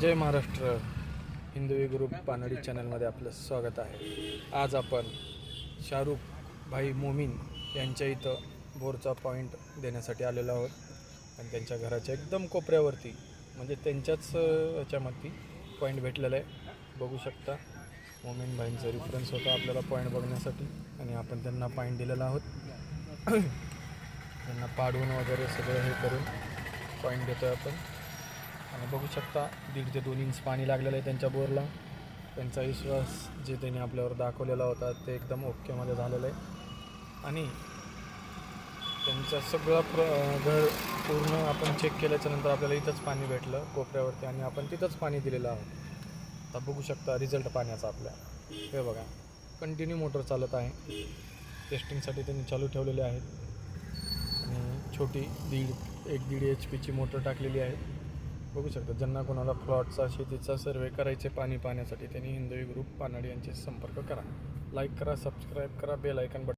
जय महाराष्ट्र. हिंदवी group पानडी चॅनलमध्ये आपलं स्वागत आहे. आज आपण शाहरुख भाई मोमीन यांच्या इथं बोरचा पॉईंट देण्यासाठी आलेलो आहोत. आणि त्यांच्या घराच्या एकदम कोपऱ्यावरती म्हणजे त्यांच्याच याच्यामध्ये ह्याच्यामध्ये पॉईंट भेटलेला आहे. बघू शकता मोमीन भाईंचा रिफरन्स होता आपल्याला पॉईंट बघण्यासाठी. आणि आपण त्यांना पॉईंट दिलेला आहोत. त्यांना पाडून वगैरे सगळं हे करून पॉईंट देतो आहे आपण. आणि बघू शकता दीड ते दोन इंच पाणी लागलेलं आहे त्यांच्या बोरला. त्यांचा विश्वास जे त्यांनी आपल्यावर दाखवलेला होता ते एकदम ओकेमध्ये झालेलं आहे. आणि त्यांचं सगळं प्र घर पूर्ण आपण चेक केल्याच्यानंतर आपल्याला इथंच पाणी भेटलं कोपऱ्यावरती. आणि आपण तिथंच पाणी दिलेलं आहोत आता बघू शकता रिझल्ट पाण्याचा आपल्या. हे बघा कंटिन्यू मोटर चालत आहे. टेस्टिंगसाठी त्यांनी चालू ठेवलेले आहेत. आणि छोटी दीड एक दीड एच पीची मोटर टाकलेली आहे. बघू शकता ज्यांना कोणाला प्लॉटचा शेतीचा सर्वे करायचे पाणी पाहण्यासाठी त्यांनी हिंदवी ग्रुप पानाडी यांचे संपर्क करा. लाईक करा सबस्क्राईब करा बेल ऐकन बटन